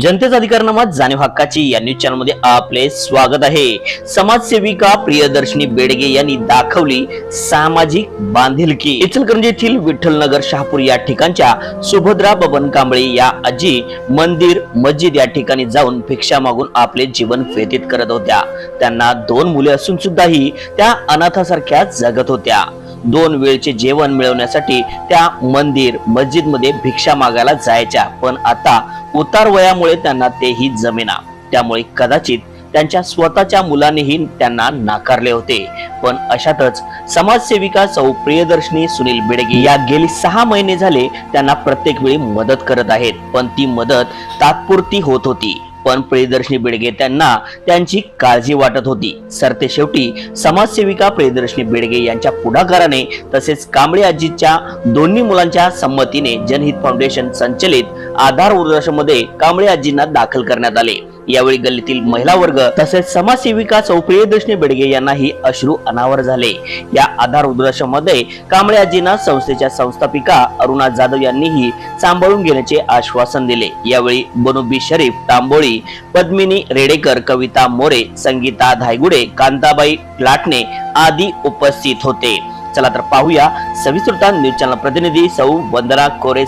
जनतेचा अधिकारनामा जाणीव हक्काची या न्यूज चॅनलमध्ये आपले स्वागत आहे. समाजसेविका प्रियदर्शनी बेडगे यांनी दाखवली सामाजिक बांधिलकी. इचलकरंजी येथील विठ्ठलनगर शहापूर या ठिकाणच्या सुभद्रा बबन कांबळे या आजी मंदिर मस्जिद या ठिकाणी जाऊन भिक्षा मागून आपले जीवन व्यतीत करत होत्या. त्यांना दोन मुले असून सुद्धाही त्या अनाथासारख्या जगत होत्या. दोन वेळचे जेवण मिळवण्यासाठी त्या मंदिर मस्जिदमध्ये भिक्षा मागायला जायच्या. पण आता उतार वयामुळे त्यांना तेही जमेना. त्यामुळे कदाचित त्यांच्या स्वतःच्या मुलांनीही त्यांना नाकारले होते. पण अशातच समाजसेविका सौ प्रियदर्शनी सुनील बेडगे या गेली सहा महिने झाले त्यांना प्रत्येक वेळी मदत करत आहेत. पण ती मदत तात्पुरती होत होती. पण प्रियदर्शनी बेडगे त्यांना त्यांची काळजी वाटत होती. सरते शेवटी समाजसेविका प्रियदर्शनी बेडगे यांच्या पुढाकाराने तसेच कांबळे आजीच्या दोन्ही मुलांच्या संमतीने जनहित फाउंडेशन संचलित आधार वृद्धाश्रममध्ये कांबळे आजींना दाखल करण्यात आले. यावेळी गल्लीतील महिला वर्ग तसेच समाजसेविका सौ प्रियदर्शनी बेडगे यांनाही अश्रू अनावर झाले. या आधार वृद्धाश्रममध्ये कांबळे आजींना संस्थेच्या संस्थापिका अरुणा जाधव यांनीही सांभाळून घेण्याचे आश्वासन दिले. यावेळी बनोबी शरीफ तांबोळी पद्मिनी रेडेकर कविता मोरे संगीता धायगुडे कांताबाई लाटणे आदी उपस्थित होते. चला तर पाहूया सविस्तृता न्यूज चॅनल प्रतिनिधी सौ वंदना कोरे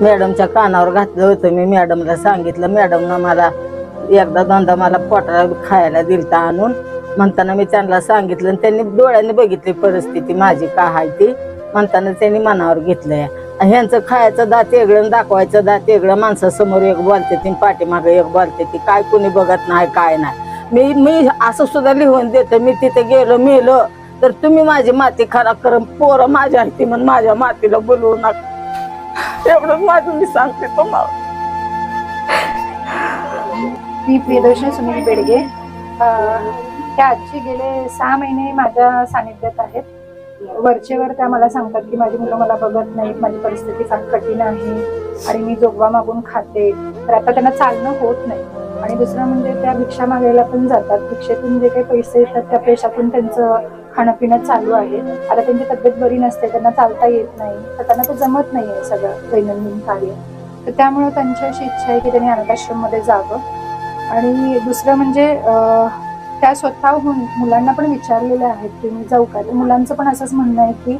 मॅडमच्या कानावर घातलं होतं. मी मॅडमला सांगितलं मॅडमनं मला एकदा दोनदा मला पोटाला खायला दिलता आणून. म्हणताना मी त्यांना सांगितलं आणि त्यांनी डोळ्याने बघितली परिस्थिती माझी का आहे ती. म्हणताना त्यांनी मनावर घेतलंय. ह्यांचं खायचं दात वेगळं दाखवायचं दात वेगळं. माणसासमोर एक बोलते ती पाठीमागे एक बोलते ती. काय कोणी बघत नाही काय नाही. मी मी असं सुद्धा लिहून देते. मी तिथे गेलो मेलो. तर तुम्ही माझी माती खराब कर. पोरं माझ्या आहे ती म्हणून माझ्या मातीला बोलवू नका. एवढंच माझं मी सांगते तुम्हाला. मी प्रियदर्शन सुनील बेडगे. अं, त्या गेले सहा महिने माझ्या सानिध्यात आहेत. वरचेवर त्या मला सांगतात की माझी मुलं मला बघत नाहीत माझी परिस्थिती फार कठीण आहे आणि मी जोगवा मागून खाते. तर आता त्यांना चालणं होत नाही. आणि दुसरं म्हणजे त्या भिक्षा मागायला पण जातात. भिक्षेतून जे काही पैसे येतात त्या पैशातून त्यांचं खाणं पिणं चालू आहे. आता त्यांची तब्येत बरी नसते त्यांना चालता येत नाही. तर त्यांना ते जमत नाही आहे सगळं दैनंदिन कार्य. तर त्यामुळं त्यांची अशी इच्छा आहे की त्यांनी अनाथाश्रममध्ये जावं. आणि दुसरं म्हणजे त्या स्वतःहून मुलांना पण विचारलेल्या आहेत की मी जाऊ का? तर मुलांचं पण असंच म्हणणं आहे की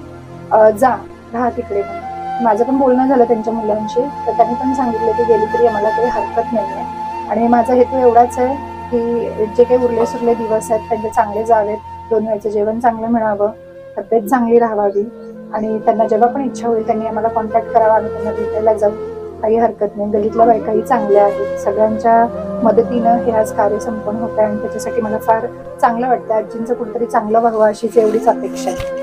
जा राहा तिकडे. म्हणून माझं पण बोलणं झालं त्यांच्या मुलांशी. तर त्यांनी पण सांगितलं की गेली तरी आम्हाला काही हरकत नाही आहे आणि माझा हेतू एवढाच आहे की जे काही उरले सुरले दिवस आहेत त्यांचे चांगले जावेत दोन वेळचं जेवण चांगलं मिळावं तब्येत चांगली राहावी आणि त्यांना जेव्हा पण इच्छा होईल त्यांनी आम्हाला कॉन्टॅक्ट करावा आम्ही त्यांना भेटायला जाऊ. काही हरकत नाही. गलीतल्या बायकाही चांगल्या आहेत. सगळ्यांच्या मदतीनं हे आज कार्य संपन्न होत आहे आणि त्याच्यासाठी मला फार चांगलं वाटतं आजींचं कुठेतरी चांगलं व्हावं अशीच एवढीच अपेक्षा आहे.